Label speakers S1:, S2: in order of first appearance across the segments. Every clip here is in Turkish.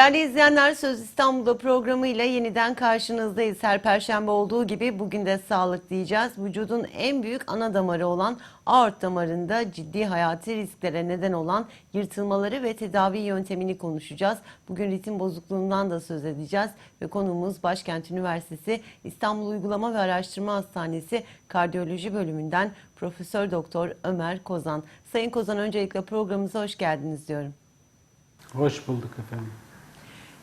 S1: Değerli izleyenler Söz İstanbul'da programıyla yeniden karşınızdayız. Her perşembe olduğu gibi bugün de sağlık diyeceğiz. Vücudun en büyük ana damarı olan aort damarında ciddi hayati risklere neden olan yırtılmaları ve tedavi yöntemini konuşacağız. Bugün ritim bozukluğundan da söz edeceğiz ve konuğumuz Başkent Üniversitesi İstanbul Uygulama ve Araştırma Hastanesi Kardiyoloji Bölümünden Profesör Doktor Ömer Kozan. Sayın Kozan öncelikle programımıza hoş geldiniz diyorum.
S2: Hoş bulduk efendim.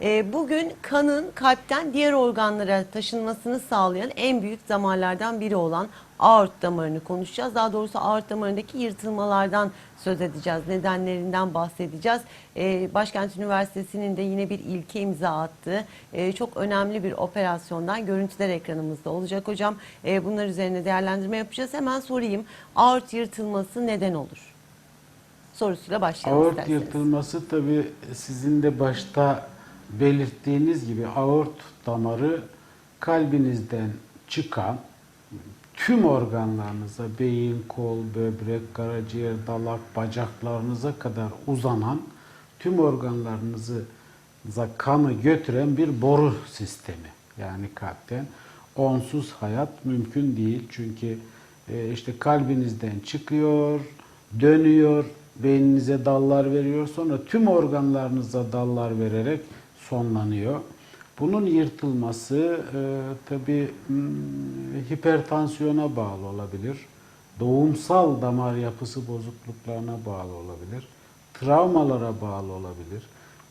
S1: Ee, Bugün kanın kalpten diğer organlara taşınmasını sağlayan en büyük damarlardan biri olan aort damarını konuşacağız. Daha doğrusu aort damarındaki yırtılmalardan söz edeceğiz. Nedenlerinden bahsedeceğiz. Ee, Başkent Üniversitesi'nin de yine bir ilke imza attığı e, çok önemli bir operasyondan görüntüler ekranımızda olacak hocam. Ee, Bunlar üzerine değerlendirme yapacağız. Hemen sorayım. Aort yırtılması neden olur? Sorusuyla başlayalım
S2: Aort
S1: isterseniz.
S2: yırtılması tabi sizin de başta belirttiğiniz gibi aort damarı kalbinizden çıkan tüm organlarınıza beyin, kol, böbrek, karaciğer, dalak, bacaklarınıza kadar uzanan tüm organlarınızı kanı götüren bir boru sistemi. Yani kalpten onsuz hayat mümkün değil. Çünkü e, işte kalbinizden çıkıyor, dönüyor, beyninize dallar veriyor. Sonra tüm organlarınıza dallar vererek sonlanıyor. Bunun yırtılması e, tabi hipertansiyona bağlı olabilir. Doğumsal damar yapısı bozukluklarına bağlı olabilir. Travmalara bağlı olabilir.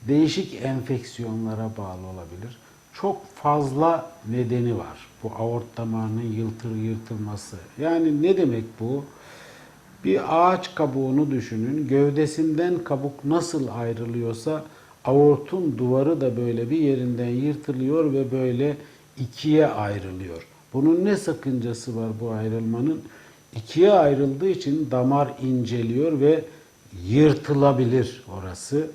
S2: Değişik enfeksiyonlara bağlı olabilir. Çok fazla nedeni var bu aort damarının yırtır yırtılması. Yani ne demek bu? Bir ağaç kabuğunu düşünün. Gövdesinden kabuk nasıl ayrılıyorsa aortun duvarı da böyle bir yerinden yırtılıyor ve böyle ikiye ayrılıyor. Bunun ne sakıncası var bu ayrılmanın? İkiye ayrıldığı için damar inceliyor ve yırtılabilir orası.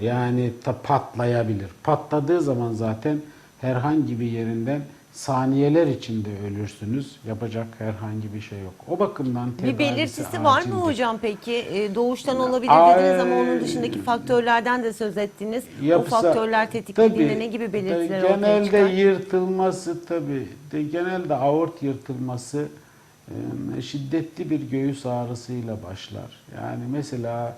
S2: Yani patlayabilir. Patladığı zaman zaten herhangi bir yerinden saniyeler içinde ölürsünüz. Yapacak herhangi bir şey yok. O bakımdan
S1: Bir belirtisi var mı
S2: acildir.
S1: hocam peki? Ee, Doğuştan olabilir dediniz ama onun dışındaki faktörlerden de söz ettiniz.
S2: Yapısa-
S1: o faktörler tetiklediğinde
S2: Tabii,
S1: ne gibi
S2: tabii
S1: belirtiler ortaya
S2: genelde
S1: çıkar?
S2: yırtılması tabi de genelde aort yırtılması e, şiddetli bir göğüs ağrısıyla başlar. Yani mesela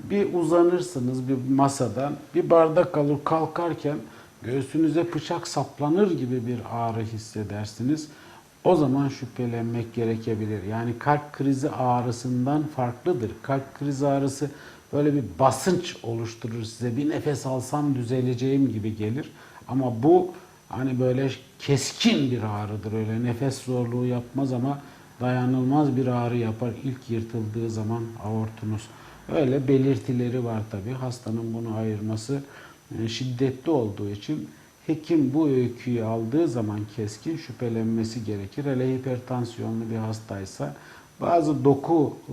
S2: bir uzanırsınız bir masadan bir bardak alır kalkarken göğsünüze bıçak saplanır gibi bir ağrı hissedersiniz. O zaman şüphelenmek gerekebilir. Yani kalp krizi ağrısından farklıdır. Kalp krizi ağrısı böyle bir basınç oluşturur size. Bir nefes alsam düzeleceğim gibi gelir. Ama bu hani böyle keskin bir ağrıdır. Öyle nefes zorluğu yapmaz ama dayanılmaz bir ağrı yapar ilk yırtıldığı zaman aortunuz. Öyle belirtileri var tabi. Hastanın bunu ayırması şiddetli olduğu için hekim bu öyküyü aldığı zaman keskin şüphelenmesi gerekir. Hele hipertansiyonlu bir hastaysa bazı doku, e,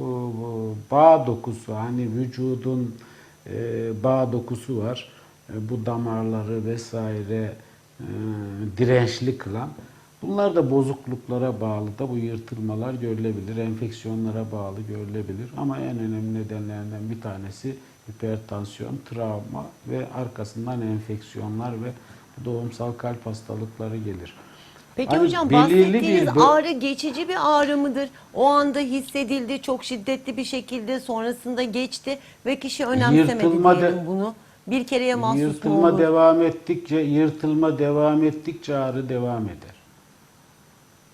S2: bağ dokusu hani vücudun e, bağ dokusu var. E, Bu damarları vesaire e, dirençli kılan. Bunlar da bozukluklara bağlı da bu yırtılmalar görülebilir, enfeksiyonlara bağlı görülebilir. Ama en önemli nedenlerinden bir tanesi hipertansiyon, travma ve arkasından enfeksiyonlar ve doğumsal kalp hastalıkları gelir.
S1: Peki
S2: Hani
S1: hocam bahsettiğiniz
S2: bir
S1: ağrı geçici bir ağrı mıdır? O anda hissedildi çok şiddetli bir şekilde sonrasında geçti ve kişi önemsemedi
S2: Yırtılma
S1: diyelim
S2: de-
S1: bunu. Bir kereye mahsus
S2: Yırtılma devam ettikçe, yırtılma devam ettikçe ağrı devam eder.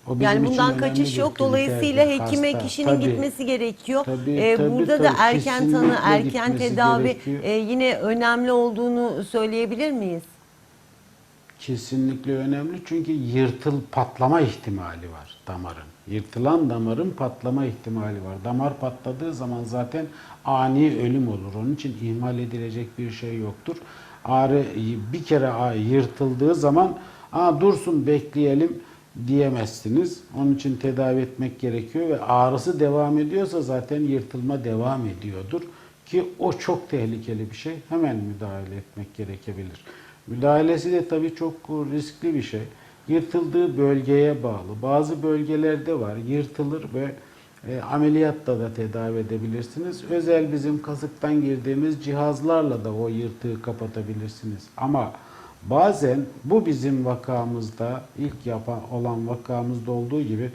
S2: O
S1: Yani bundan kaçış yok. Dolayısıyla hekime
S2: Hasta,
S1: kişinin
S2: tabii.
S1: gitmesi gerekiyor.
S2: Tabii,
S1: Ee,
S2: tabii,
S1: burada da
S2: tabii.
S1: erken tanı, erken tedavi
S2: gerekiyor.
S1: e, yine önemli olduğunu söyleyebilir miyiz?
S2: Kesinlikle önemli çünkü yırtıl patlama ihtimali var damarın. Yırtılan damarın patlama ihtimali var. Damar patladığı zaman zaten ani ölüm olur. Onun için ihmal edilecek bir şey yoktur. Ağrı bir kere yırtıldığı zaman Aa, dursun bekleyelim diyemezsiniz. Onun için tedavi etmek gerekiyor ve ağrısı devam ediyorsa zaten yırtılma devam ediyordur. Ki o çok tehlikeli bir şey. Hemen müdahale etmek gerekebilir. Müdahalesi de tabii çok riskli bir şey. Yırtıldığı bölgeye bağlı. Bazı bölgelerde var yırtılır ve E, ameliyatla da tedavi edebilirsiniz. Özel bizim kasıktan girdiğimiz cihazlarla da o yırtığı kapatabilirsiniz. Ama bazen bu bizim vakamızda ilk yapan olan vakamızda olduğu gibi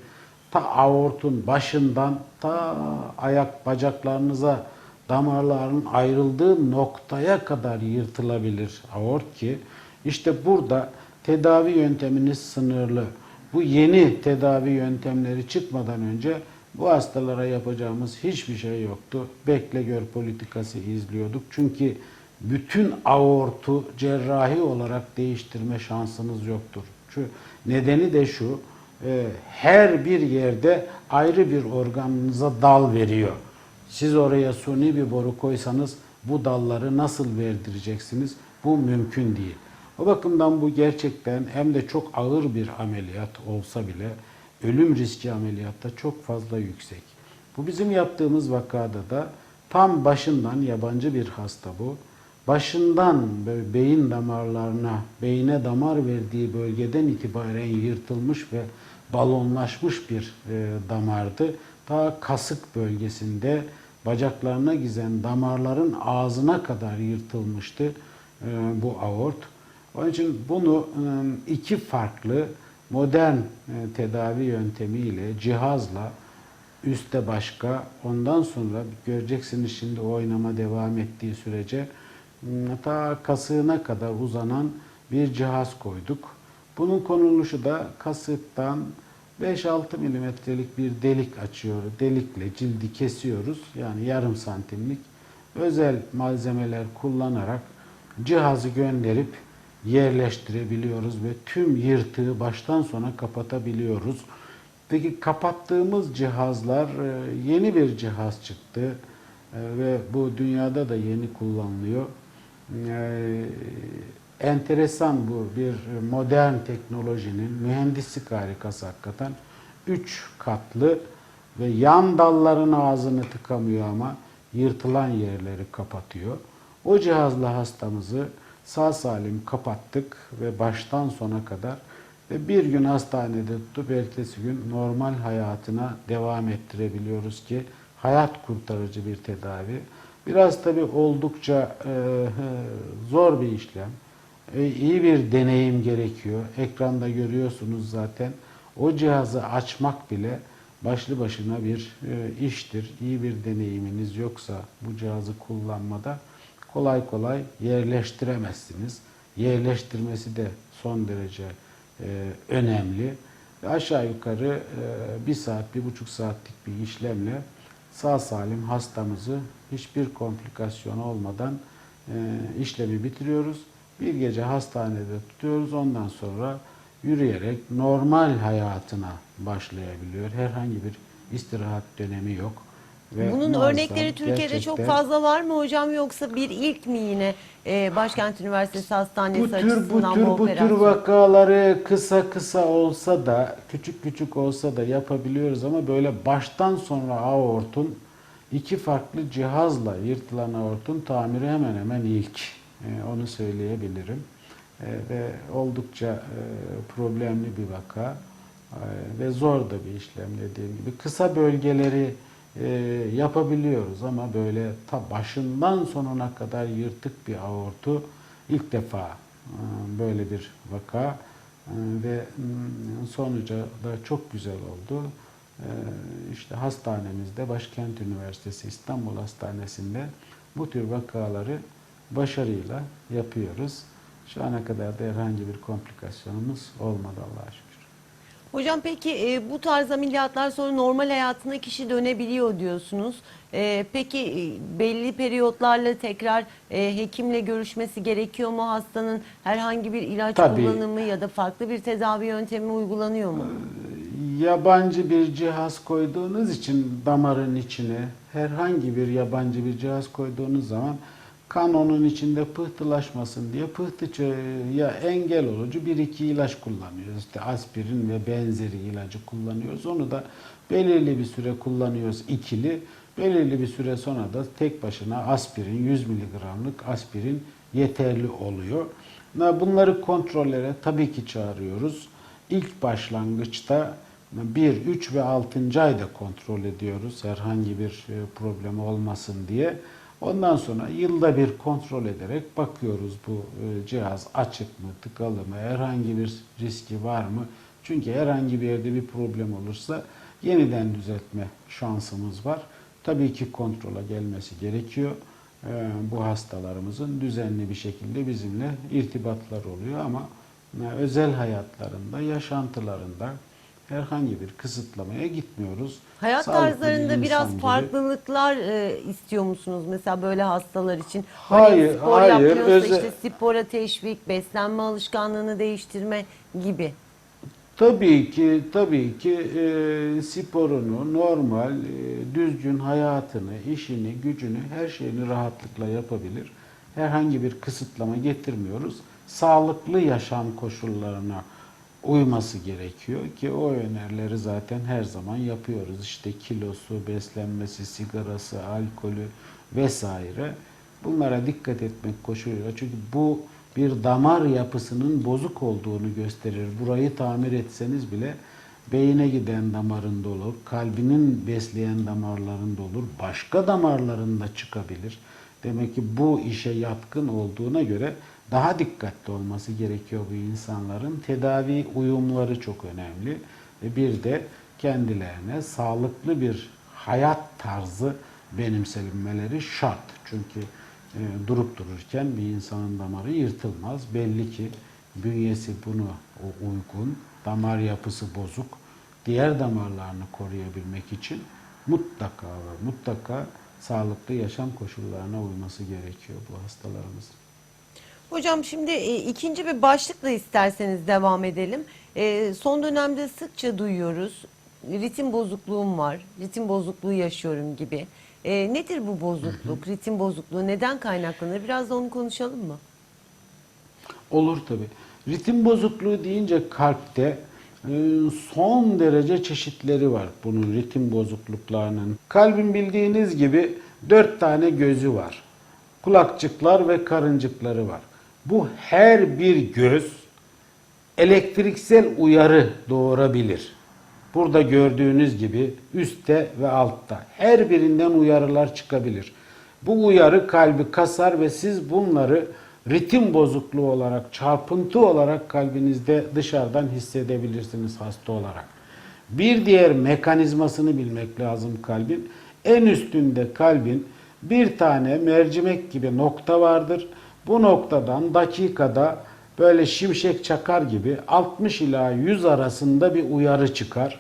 S2: ta aortun başından ta ayak bacaklarınıza damarların ayrıldığı noktaya kadar yırtılabilir aort ki işte burada tedavi yönteminiz sınırlı. Bu yeni tedavi yöntemleri çıkmadan önce bu hastalara yapacağımız hiçbir şey yoktu. Bekle gör politikası izliyorduk. Çünkü bütün aortu cerrahi olarak değiştirme şansınız yoktur. Şu nedeni de şu. e, Her bir yerde ayrı bir organınıza dal veriyor. Siz oraya suni bir boru koysanız bu dalları nasıl verdireceksiniz? Bu mümkün değil. O bakımdan bu gerçekten hem de çok ağır bir ameliyat olsa bile ölüm riski ameliyatta çok fazla yüksek. Bu bizim yaptığımız vakada da tam başından yabancı bir hasta bu. Başından beyin damarlarına, beyine damar verdiği bölgeden itibaren yırtılmış ve balonlaşmış bir e, damardı. Ta kasık bölgesinde bacaklarına giden damarların ağzına kadar yırtılmıştı e, bu aort. Onun için bunu e, iki farklı modern e, tedavi yöntemiyle, cihazla üstte başka, ondan sonra göreceksiniz şimdi oynama devam ettiği sürece ta kasığına kadar uzanan bir cihaz koyduk. Bunun konuluşu da kasıktan 5-6 milimetrelik bir delik açıyor. Delikle cildi kesiyoruz. Yani yarım santimlik özel malzemeler kullanarak cihazı gönderip yerleştirebiliyoruz ve tüm yırtığı baştan sona kapatabiliyoruz. Peki kapattığımız cihazlar e, yeni bir cihaz çıktı E, ve bu dünyada da yeni kullanılıyor. E, Enteresan bu bir modern teknolojinin mühendislik harikası hakikaten. Üç katlı ve yan dalların ağzını tıkamıyor ama yırtılan yerleri kapatıyor. O cihazla hastamızı sağ salim kapattık ve baştan sona kadar ve bir gün hastanede tutup ertesi gün normal hayatına devam ettirebiliyoruz ki hayat kurtarıcı bir tedavi. Biraz tabi oldukça e, zor bir işlem. E, iyi bir deneyim gerekiyor. Ekranda görüyorsunuz zaten. O cihazı açmak bile başlı başına bir e, iştir. İyi bir deneyiminiz yoksa bu cihazı kullanmada kolay kolay yerleştiremezsiniz. Yerleştirmesi de son derece e, önemli. Ve aşağı yukarı e, bir saat, bir buçuk saatlik bir işlemle sağ salim hastamızı hiçbir komplikasyon olmadan e, işlemi bitiriyoruz. Bir gece hastanede tutuyoruz. Ondan sonra yürüyerek normal hayatına başlayabiliyor. Herhangi bir istirahat dönemi yok. Ve
S1: Bunun
S2: muazzam,
S1: örnekleri Türkiye'de çok
S2: gerçekten-
S1: fazla var mı hocam yoksa bir ilk mi yine e, Başkent Üniversitesi Hastanesi
S2: bu tür bu
S1: açısından
S2: tür
S1: bu
S2: bu tür
S1: operasyon?
S2: vakaları kısa kısa olsa da küçük küçük olsa da yapabiliyoruz ama böyle baştan sonra aortun iki farklı cihazla yırtılan aortun tamiri hemen hemen ilk. Ee, onu söyleyebilirim. Ee, ve oldukça e, problemli bir vaka Ee, ve zor da bir işlem dediğim gibi. Kısa bölgeleri e, yapabiliyoruz ama böyle ta başından sonuna kadar yırtık bir aortu ilk defa e, böyle bir vaka E, ve sonuca da çok güzel oldu. E, İşte hastanemizde Başkent Üniversitesi İstanbul Hastanesi'nde bu tür vakaları başarıyla yapıyoruz. Şu ana kadar da herhangi bir komplikasyonumuz olmadı Allah'a şükür.
S1: Hocam peki e, bu tarz ameliyatlar sonra normal hayatına kişi dönebiliyor diyorsunuz. E, peki e, belli periyotlarla tekrar e, hekimle görüşmesi gerekiyor mu hastanın? Herhangi bir ilaç
S2: Tabii.
S1: kullanımı ya da farklı bir tedavi yöntemi uygulanıyor mu?
S2: yabancı bir cihaz koyduğunuz için damarın içine herhangi bir yabancı bir cihaz koyduğunuz zaman kan onun içinde pıhtılaşmasın diye pıhtıya engel olucu bir iki ilaç kullanıyoruz. İşte aspirin ve benzeri ilacı kullanıyoruz. Onu da belirli bir süre kullanıyoruz ikili. Belirli bir süre sonra da tek başına aspirin 100 miligramlık aspirin yeterli oluyor. Bunları kontrollere tabii ki çağırıyoruz. İlk başlangıçta 1, 3 ve 6. ayda kontrol ediyoruz herhangi bir e, problem olmasın diye. Ondan sonra yılda bir kontrol ederek bakıyoruz bu e, cihaz açık mı, tıkalı mı, herhangi bir riski var mı? Çünkü herhangi bir yerde bir problem olursa yeniden düzeltme şansımız var. Tabii ki kontrola gelmesi gerekiyor. E, Bu hastalarımızın düzenli bir şekilde bizimle irtibatlar oluyor ama e, özel hayatlarında, yaşantılarında herhangi bir kısıtlamaya gitmiyoruz.
S1: Hayat
S2: Sağlıklı bir
S1: tarzlarında biraz
S2: insan gibi.
S1: farklılıklar e, istiyor musunuz mesela böyle hastalar için? Hani
S2: Hayır,
S1: spor
S2: hayır,
S1: yapıyorsa
S2: özel-
S1: işte spora teşvik, beslenme alışkanlığını değiştirme gibi.
S2: Tabii ki, tabii ki e, sporunu, normal, e, düzgün hayatını, işini, gücünü, her şeyini rahatlıkla yapabilir. Herhangi bir kısıtlama getirmiyoruz. Sağlıklı yaşam koşullarına uyması gerekiyor ki o önerileri zaten her zaman yapıyoruz. İşte kilosu, beslenmesi, sigarası, alkolü vesaire. Bunlara dikkat etmek koşuluyla. Çünkü bu bir damar yapısının bozuk olduğunu gösterir. Burayı tamir etseniz bile beyine giden damarında olur, kalbinin besleyen damarlarında olur, başka damarlarında çıkabilir. Demek ki bu işe yatkın olduğuna göre daha dikkatli olması gerekiyor bu insanların. Tedavi uyumları çok önemli. Ve bir de kendilerine sağlıklı bir hayat tarzı benimsemeleri şart. Çünkü e, durup dururken bir insanın damarı yırtılmaz. Belli ki bünyesi bunu uygun, damar yapısı bozuk. Diğer damarlarını koruyabilmek için mutlaka ve mutlaka sağlıklı yaşam koşullarına uyması gerekiyor bu hastalarımızın.
S1: Hocam şimdi e, ikinci bir başlıkla isterseniz devam edelim. E, son dönemde sıkça duyuyoruz. Ritim bozukluğum var, ritim bozukluğu yaşıyorum gibi. E, nedir bu bozukluk, ritim bozukluğu, neden kaynaklanır? Biraz da onu konuşalım mı?
S2: Olur tabi. Ritim bozukluğu deyince kalpte e, son derece çeşitleri var bunun ritim bozukluklarının. Kalbin bildiğiniz gibi dört tane gözü var. Kulakçıklar ve karıncıkları var. Bu her bir göz elektriksel uyarı doğurabilir. Burada gördüğünüz gibi üstte ve altta her birinden uyarılar çıkabilir. Bu uyarı kalbi kasar ve siz bunları ritim bozukluğu olarak, çarpıntı olarak kalbinizde dışarıdan hissedebilirsiniz hasta olarak. Bir diğer mekanizmasını bilmek lazım kalbin. En üstünde kalbin bir tane mercimek gibi nokta vardır. Bu noktadan dakikada böyle şimşek çakar gibi 60 ila 100 arasında bir uyarı çıkar.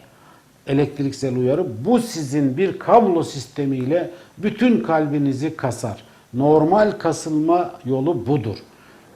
S2: Elektriksel uyarı. Bu sizin bir kablo sistemiyle bütün kalbinizi kasar. Normal kasılma yolu budur.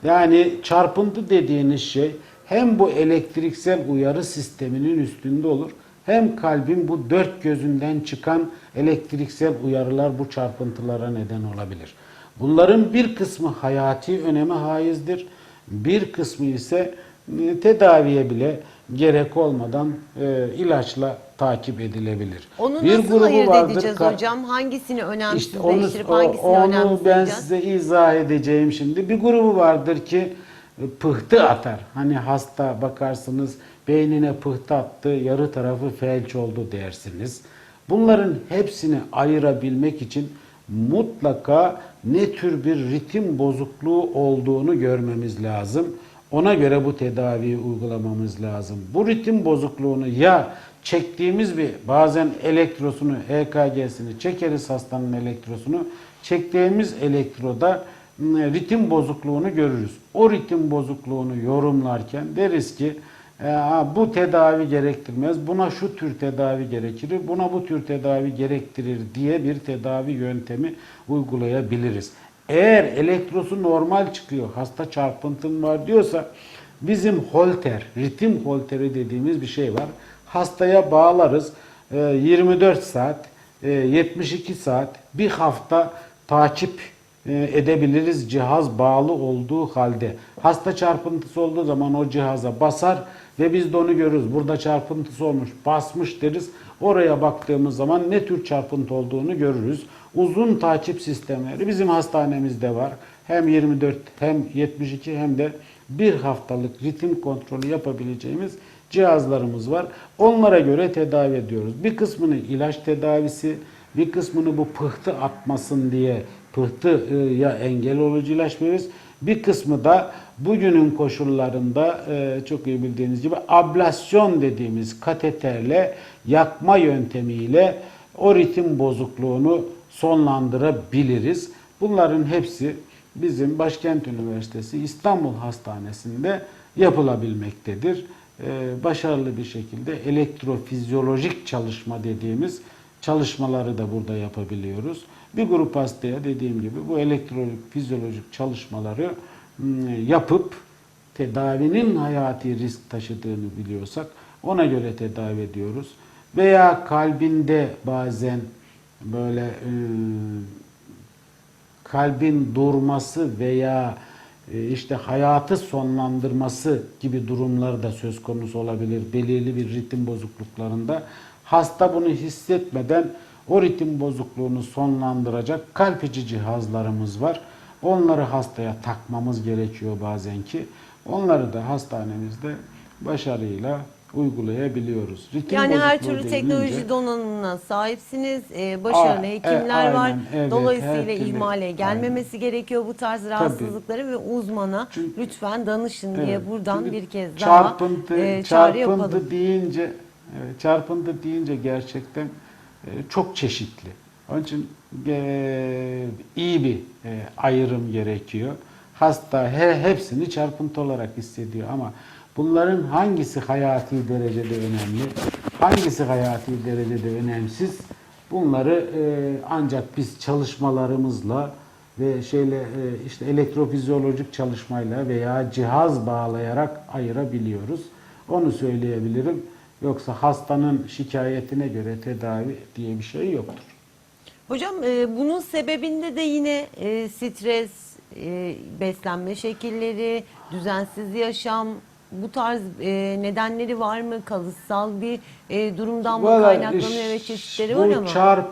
S2: Yani çarpıntı dediğiniz şey hem bu elektriksel uyarı sisteminin üstünde olur hem kalbin bu dört gözünden çıkan elektriksel uyarılar bu çarpıntılara neden olabilir. Bunların bir kısmı hayati öneme haizdir. Bir kısmı ise e, tedaviye bile gerek olmadan e, ilaçla takip edilebilir.
S1: Onu
S2: bir
S1: nasıl
S2: grubu
S1: ayırt
S2: vardır,
S1: edeceğiz hocam? Hangisini önemsiz
S2: işte onu,
S1: değiştirip
S2: o-
S1: hangisini
S2: onu ben size izah edeceğim şimdi. Bir grubu vardır ki e, pıhtı atar. Hani hasta bakarsınız beynine pıhtı attı, yarı tarafı felç oldu dersiniz. Bunların hepsini ayırabilmek için mutlaka ne tür bir ritim bozukluğu olduğunu görmemiz lazım. Ona göre bu tedaviyi uygulamamız lazım. Bu ritim bozukluğunu ya çektiğimiz bir bazen elektrosunu, EKG'sini çekeriz hastanın elektrosunu. Çektiğimiz elektroda m, ritim bozukluğunu görürüz. O ritim bozukluğunu yorumlarken deriz ki bu tedavi gerektirmez, buna şu tür tedavi gerektirir, buna bu tür tedavi gerektirir diye bir tedavi yöntemi uygulayabiliriz. Eğer elektrosu normal çıkıyor, hasta çarpıntım var diyorsa bizim holter, ritim holteri dediğimiz bir şey var. Hastaya bağlarız. e, 24 saat, e, 72 saat, bir hafta takip e, edebiliriz cihaz bağlı olduğu halde. Hasta çarpıntısı olduğu zaman o cihaza basar ve biz de onu görürüz. Burada çarpıntısı olmuş, basmış deriz. Oraya baktığımız zaman ne tür çarpıntı olduğunu görürüz. Uzun takip sistemleri bizim hastanemizde var. Hem 24 hem 72 hem de bir haftalık ritim kontrolü yapabileceğimiz cihazlarımız var. Onlara göre tedavi ediyoruz. Bir kısmını ilaç tedavisi, bir kısmını bu pıhtı atmasın diye pıhtıya engel olucu ilaç veririz. Bir kısmı da bugünün koşullarında e, çok iyi bildiğiniz gibi ablasyon dediğimiz kateterle yakma yöntemiyle o ritim bozukluğunu sonlandırabiliriz. Bunların hepsi bizim Başkent Üniversitesi İstanbul Hastanesi'nde yapılabilmektedir. Ee, başarılı bir şekilde elektrofizyolojik çalışma dediğimiz çalışmaları da burada yapabiliyoruz. Bir grup hastaya dediğim gibi bu elektrofizyolojik çalışmaları hmm, yapıp tedavinin hayati risk taşıdığını biliyorsak ona göre tedavi ediyoruz. Veya kalbinde bazen böyle e, kalbin durması veya e, işte hayatı sonlandırması gibi durumlar da söz konusu olabilir. Belirli bir ritim bozukluklarında hasta bunu hissetmeden o ritim bozukluğunu sonlandıracak kalp içi cihazlarımız var. Onları hastaya takmamız gerekiyor bazen ki. Onları da hastanemizde başarıyla uygulayabiliyoruz. Ritim
S1: Yani her türlü teknoloji donanımına sahipsiniz. Ee, başarılı
S2: Aa, e,
S1: hekimler var.
S2: aynen, evet,
S1: Dolayısıyla ihmale gelmemesi gerekiyor bu tarz rahatsızlıkları ve uzmana
S2: Çünkü-
S1: lütfen danışın diye
S2: Evet,
S1: buradan
S2: çünkü
S1: bir kez daha
S2: çarpıntı,
S1: e, çağrı
S2: çarpıntı
S1: yapalım.
S2: deyince evet, çarpıntı deyince gerçekten e, çok çeşitli. Onun için e, iyi bir e, ayrım gerekiyor. Hasta he, hepsini çarpıntı olarak hissediyor ama bunların hangisi hayati derecede önemli, hangisi hayati derecede önemsiz bunları ancak biz çalışmalarımızla ve şeyle işte elektrofizyolojik çalışmayla veya cihaz bağlayarak ayırabiliyoruz. Onu söyleyebilirim. Yoksa hastanın şikayetine göre tedavi diye bir şey yoktur.
S1: Hocam e, bunun sebebinde de yine e, stres, e, beslenme şekilleri, düzensiz yaşam bu tarz e, nedenleri var mı? Kalıtsal bir e, durumdan mı kaynaklanıyor ve çeşitleri
S2: bu
S1: var ama.
S2: Çarp,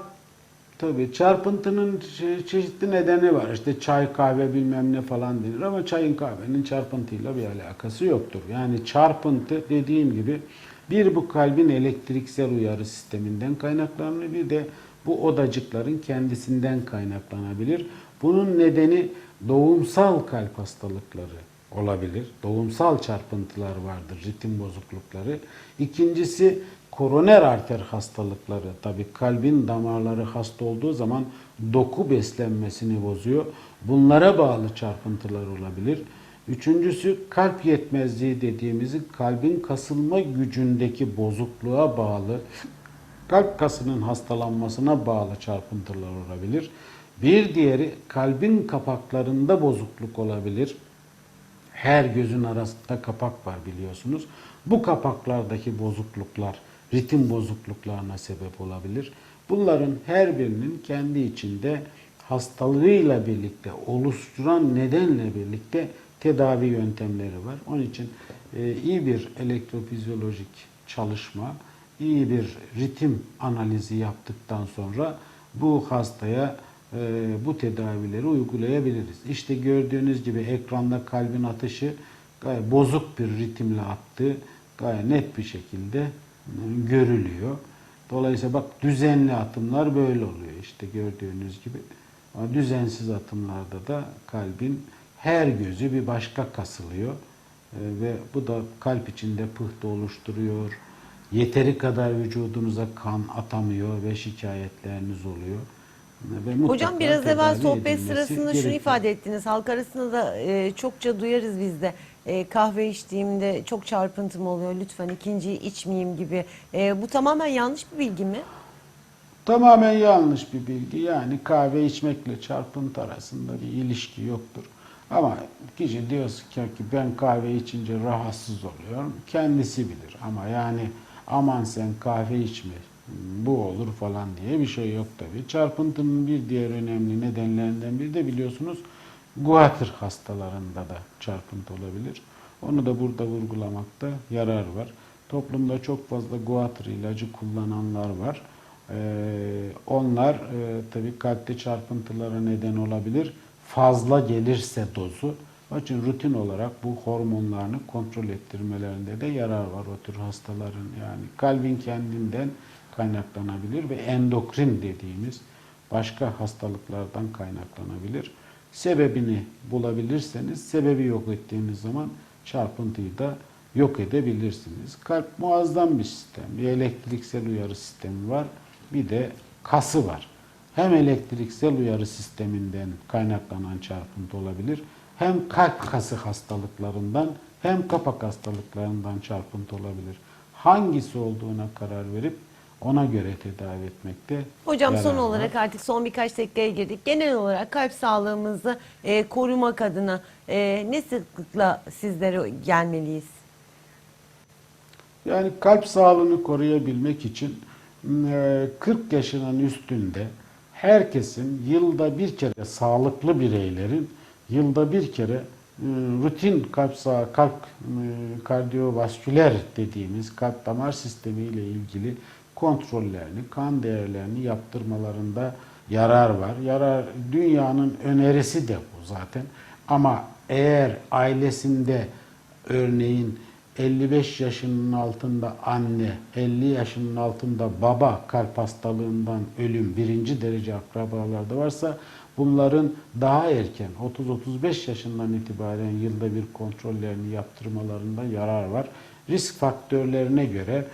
S2: tabii çarpıntının çe- çeşitli nedeni var. İşte çay, kahve bilmem ne falan denir ama çayın kahvenin çarpıntıyla bir alakası yoktur. Yani çarpıntı dediğim gibi bir bu kalbin elektriksel uyarı sisteminden kaynaklanıyor bir de bu odacıkların kendisinden kaynaklanabilir. Bunun nedeni doğumsal kalp hastalıkları olabilir. Doğumsal çarpıntılar vardır, ritim bozuklukları. İkincisi koroner arter hastalıkları. Tabii kalbin damarları hasta olduğu zaman doku beslenmesini bozuyor. Bunlara bağlı çarpıntılar olabilir. Üçüncüsü kalp yetmezliği dediğimizi kalbin kasılma gücündeki bozukluğa bağlı kalp kasının hastalanmasına bağlı çarpıntılar olabilir. Bir diğeri kalbin kapaklarında bozukluk olabilir. Her gözün arasında kapak var biliyorsunuz. Bu kapaklardaki bozukluklar ritim bozukluklarına sebep olabilir. Bunların her birinin kendi içinde hastalığıyla birlikte oluşturan nedenle birlikte tedavi yöntemleri var. Onun için e, iyi bir elektrofizyolojik çalışma, iyi bir ritim analizi yaptıktan sonra bu hastaya e, bu tedavileri uygulayabiliriz. İşte gördüğünüz gibi ekranda kalbin atışı gayet bozuk bir ritimle attığı gayet net bir şekilde e, görülüyor. Dolayısıyla bak düzenli atımlar böyle oluyor işte gördüğünüz gibi. Ama düzensiz atımlarda da kalbin her gözü bir başka kasılıyor. E, ve bu da kalp içinde pıhtı oluşturuyor. Yeteri kadar vücudunuza kan atamıyor ve şikayetleriniz oluyor. Ve mutlaka
S1: Hocam biraz evvel sohbet sırasında şunu
S2: gerekiyor.
S1: ifade ettiniz. Halk arasında da e, çokça duyarız biz de. E, kahve içtiğimde çok çarpıntım oluyor. Lütfen ikinciyi içmeyeyim gibi. E, bu tamamen yanlış bir bilgi mi?
S2: Tamamen yanlış bir bilgi. Yani kahve içmekle çarpıntı arasında bir ilişki yoktur. Ama kişi diyorsa ki ben kahve içince rahatsız oluyorum. Kendisi bilir. Ama yani aman sen kahve içme bu olur falan diye bir şey yok tabii. Çarpıntının bir diğer önemli nedenlerinden biri de biliyorsunuz guatr hastalarında da çarpıntı olabilir. Onu da burada vurgulamakta yarar var. Toplumda çok fazla guatr ilacı kullananlar var. Ee, onlar e, tabii kalpte çarpıntılara neden olabilir. Fazla gelirse dozu Onun için rutin olarak bu hormonlarını kontrol ettirmelerinde de yarar var o tür hastaların. Yani kalbin kendinden kaynaklanabilir ve endokrin dediğimiz başka hastalıklardan kaynaklanabilir. Sebebini bulabilirseniz sebebi yok ettiğiniz zaman çarpıntıyı da yok edebilirsiniz. Kalp muazzam bir sistem. Bir elektriksel uyarı sistemi var. Bir de kası var. Hem elektriksel uyarı sisteminden kaynaklanan çarpıntı olabilir. Hem kalp kası hastalıklarından hem kapak hastalıklarından çarpıntı olabilir. Hangisi olduğuna karar verip ona göre tedavi etmekte
S1: Hocam son
S2: var.
S1: olarak artık son birkaç dakikaya girdik. Genel olarak kalp sağlığımızı e, korumak adına e, ne sıklıkla sizlere gelmeliyiz?
S2: Yani kalp sağlığını koruyabilmek için e, 40 yaşının üstünde herkesin yılda bir kere sağlıklı bireylerin yılda bir kere e, rutin kalp sağ kalp e, kardiyovasküler dediğimiz kalp damar sistemi ile ilgili kontrollerini, kan değerlerini yaptırmalarında yarar var. Yarar dünyanın önerisi de bu zaten. Ama eğer ailesinde örneğin 55 yaşının altında anne, 50 yaşının altında baba kalp hastalığından ölüm birinci derece akrabalarda varsa bunların daha erken 30-35 yaşından itibaren yılda bir kontrollerini yaptırmalarında yarar var. Risk faktörlerine göre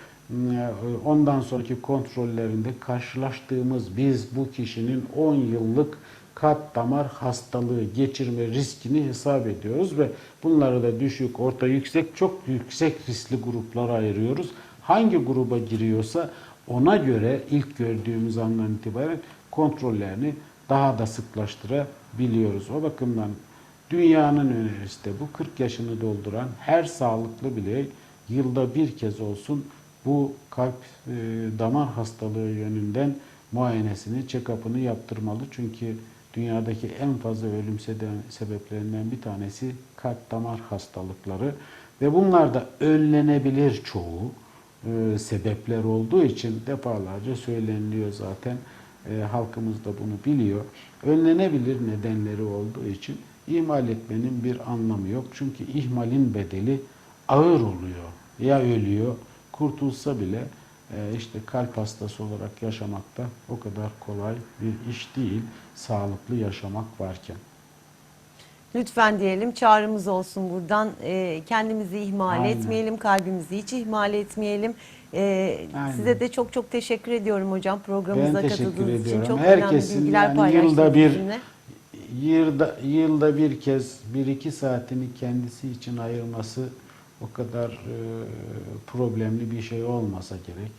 S2: ondan sonraki kontrollerinde karşılaştığımız biz bu kişinin 10 yıllık kalp damar hastalığı geçirme riskini hesap ediyoruz ve bunları da düşük, orta, yüksek, çok yüksek riskli gruplara ayırıyoruz. Hangi gruba giriyorsa ona göre ilk gördüğümüz andan itibaren kontrollerini daha da sıklaştırabiliyoruz. O bakımdan dünyanın önerisi de bu 40 yaşını dolduran her sağlıklı birey yılda bir kez olsun bu kalp e, damar hastalığı yönünden muayenesini, check-up'ını yaptırmalı. Çünkü dünyadaki en fazla ölüm sebeplerinden bir tanesi kalp damar hastalıkları ve bunlar da önlenebilir çoğu e, sebepler olduğu için defalarca söyleniliyor zaten. E, halkımız da bunu biliyor. Önlenebilir nedenleri olduğu için ihmal etmenin bir anlamı yok. Çünkü ihmalin bedeli ağır oluyor. Ya ölüyor, kurtulsa bile işte kalp hastası olarak yaşamakta o kadar kolay bir iş değil. Sağlıklı yaşamak varken.
S1: Lütfen diyelim çağrımız olsun buradan. E, kendimizi ihmal
S2: Aynen.
S1: etmeyelim, kalbimizi hiç ihmal etmeyelim. E,
S2: Aynen.
S1: size de çok çok teşekkür ediyorum hocam programımıza katıldığınız için. Çok
S2: Herkesin
S1: önemli bilgiler
S2: yani
S1: paylaştınız
S2: yılda bir
S1: bizimle.
S2: yılda, yılda bir kez bir iki saatini kendisi için ayırması o kadar e, problemli bir şey olmasa gerek.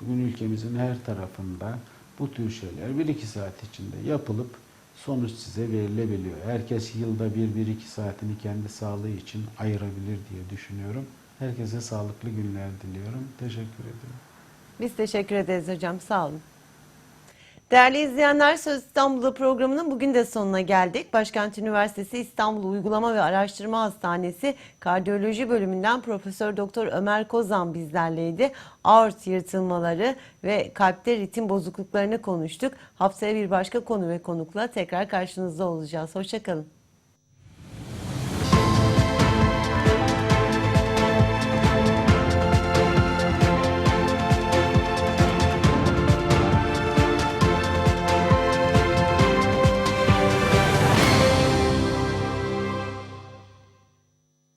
S2: Bugün ülkemizin her tarafında bu tür şeyler bir iki saat içinde yapılıp sonuç size verilebiliyor. Herkes yılda bir, bir iki saatini kendi sağlığı için ayırabilir diye düşünüyorum. Herkese sağlıklı günler diliyorum. Teşekkür ederim.
S1: Biz teşekkür ederiz hocam. Sağ olun. Değerli izleyenler Söz İstanbul'da programının bugün de sonuna geldik. Başkent Üniversitesi İstanbul Uygulama ve Araştırma Hastanesi Kardiyoloji bölümünden Profesör Doktor Ömer Kozan bizlerleydi. Aort yırtılmaları ve kalpte ritim bozukluklarını konuştuk. Haftaya bir başka konu ve konukla tekrar karşınızda olacağız. Hoşçakalın.